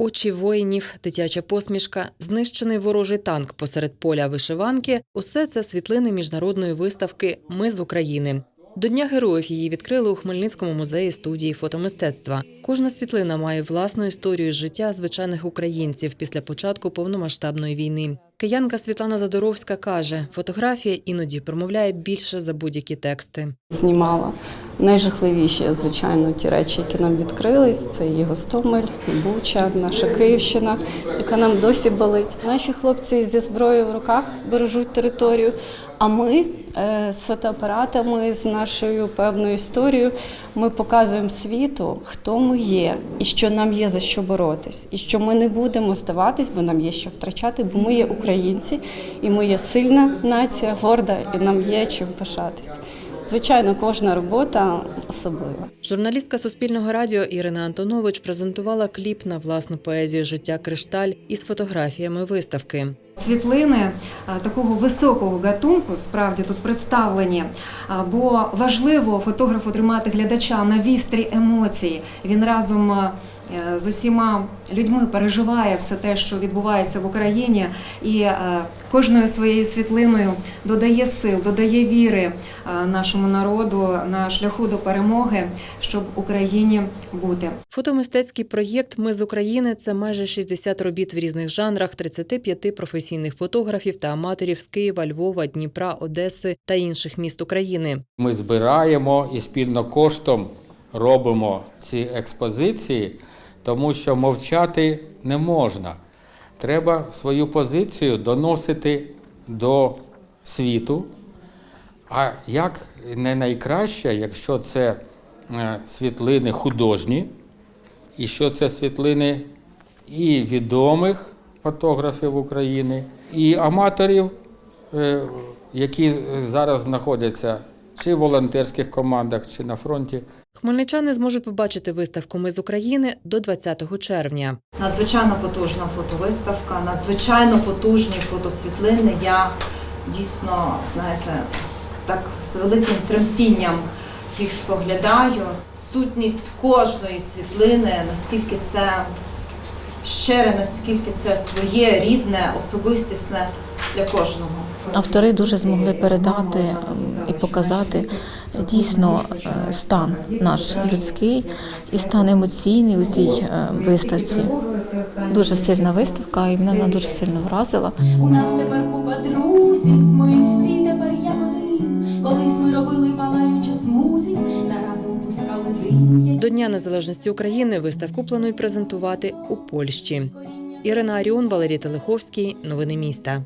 очі воїнів, дитяча посмішка, знищений ворожий танк посеред поля вишиванки усе це світлини міжнародної виставки Ми з України. До Дня героїв її відкрили у Хмельницькому музеї студії фотомистецтва. Кожна світлина має власну історію життя звичайних українців після початку повномасштабної війни. Киянка Світлана Задоровська каже, фотографія іноді промовляє більше за будь-які тексти. знімала. Найжахливіші, звичайно, ті речі, які нам відкрились, це і Гостомель, і Буча, наша Київщина, яка нам досі болить. Наші хлопці зі зброєю в руках бережуть територію. А ми е, з фотоапаратами, з нашою певною історією, ми показуємо світу, хто ми є, і що нам є за що боротись, і що ми не будемо здаватись, бо нам є що втрачати, бо ми є українці, і ми є сильна нація, горда, і нам є чим пишатись. Звичайно, кожна робота особлива. Журналістка Суспільного радіо Ірина Антонович презентувала кліп на власну поезію Життя кришталь із фотографіями виставки. Світлини е, такого високого гатунку справді тут представлені, бо важливо фотографу тримати глядача на вістрі емоцій. Він разом е, з усіма людьми переживає все те, що відбувається в Україні, і е, кожною своєю світлиною додає сил, додає віри нашому народу на шляху до перемоги, щоб Україні бути. Фотомистецький проєкт Ми з України це майже 60 робіт в різних жанрах, 35 професійних фотографів та аматорів з Києва, Львова, Дніпра, Одеси та інших міст України. Ми збираємо і спільно коштом робимо ці експозиції, тому що мовчати не можна. Треба свою позицію доносити до світу. А як не найкраще, якщо це е, світлини художні, і що це світлини і відомих фотографів України, і аматорів, е, які зараз знаходяться чи в волонтерських командах, чи на фронті. Хмельничани зможуть побачити виставку Ми з України до 20 червня. Надзвичайно потужна фотовиставка, надзвичайно потужні фотосвітлини. Я дійсно, знаєте, так з великим тремтінням їх споглядаю. Сутність кожної світлини, настільки це щире, наскільки це своє, рідне, особистісне для кожного. Автори дуже змогли передати і показати дійсно е, стан наш людський і стан емоційний у цій е, виставці. Дуже сильна виставка, і мене вона дуже сильно вразила. У нас тепер купа друзів, ми всі тепер як один. Колись ми робили Дня Незалежності України виставку планують презентувати у Польщі. Ірина Аріон, Валерій Телеховський. Новини міста.